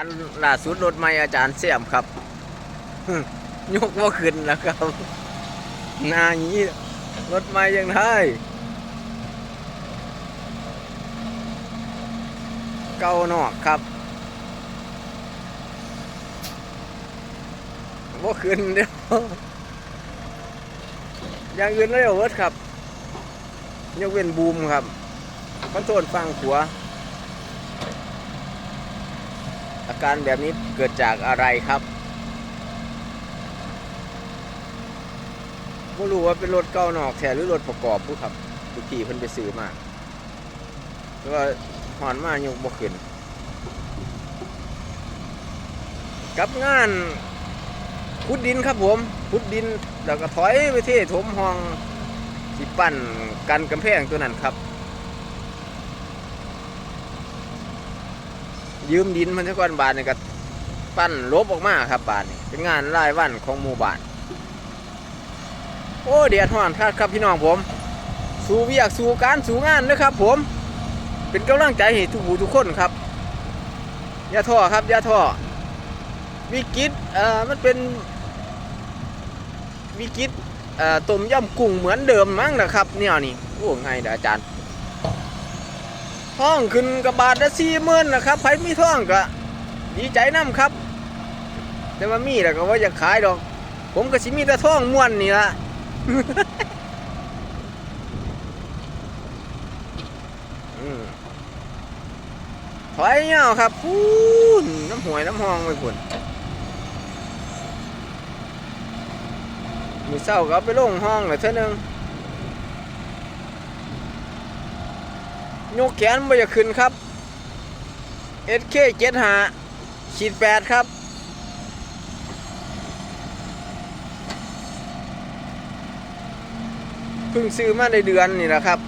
อันล่าสุดรถใหม่อาจารย์เสียมครับ ยกว่าขึ้นแล้วครับหนาอย่างนี้รถใหม่ยังได้เก้านอกครับว่าขึ้นเดียวอย่างอื่นเลยเวิร์ดครับ ยกเว้นบูมครับคอนโทรลฟังขัวา อาการแบบนี้เกิดจากอะไรครับไม่รู้ว่าเป็นรถเก่านอกแท้หรือรถประกอบผู้ครับทุกทีเพิ่นไปซื้อมาแต่ว่าหอนมายกบ่ขึ้น กับงานขุดดินครับผมขุดดินแล้วก็ถอยไปเทถมห้องสิปั้นกันกำแพงตัวนั้นครับ ยืมดินมันซะก่อนบาทนี่ก็ปั้นลบออกมาครับบาทนี่เป็นงานรายวันของหมู่บ้านโอ้เดียดฮ้อนครับครับพี่น้องผม สู้เวียกสู้การสู้งานนะครับ ผม เป็นกำลังใจให้ทุกผู้ทุกคนครับอย่าท้อครับอย่าท้อวิกฤตเอ่อมันเป็นวิกฤตเอ่อต้มยำกุ้งเหมือนเดิมมั้งนะครับ เนี่ยนี่โอ้ไงเด้ออาจารย์ ท่องขึ้นกับบาทละสี่หมื่นนะครับใครมีท่องก็ดีใจน้ำครับ แต่ว่ามีแล้วก็ว่าอยากขายดอก ผมก็สิมีแต่ท่องม้วนนี่ละถอยเงาครับพูนน้ำหวยน้ำหองไปพุ่นมือเศร้าก็ไปลงห้องเลยเท่านึง ยกแขนไม่จะขึ้นครับ SK 7 5ขีด8ครับ เพิ่งซื้อมาในเดือนนี่แหละครับ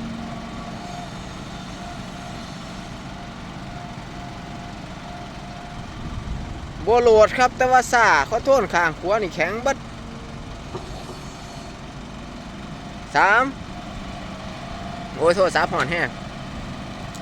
โบโหลดครับแต่ว่าซาขอโทษข้างขวานี่แข็งบัดสามโอ้ยโทษสามหอนแห้ง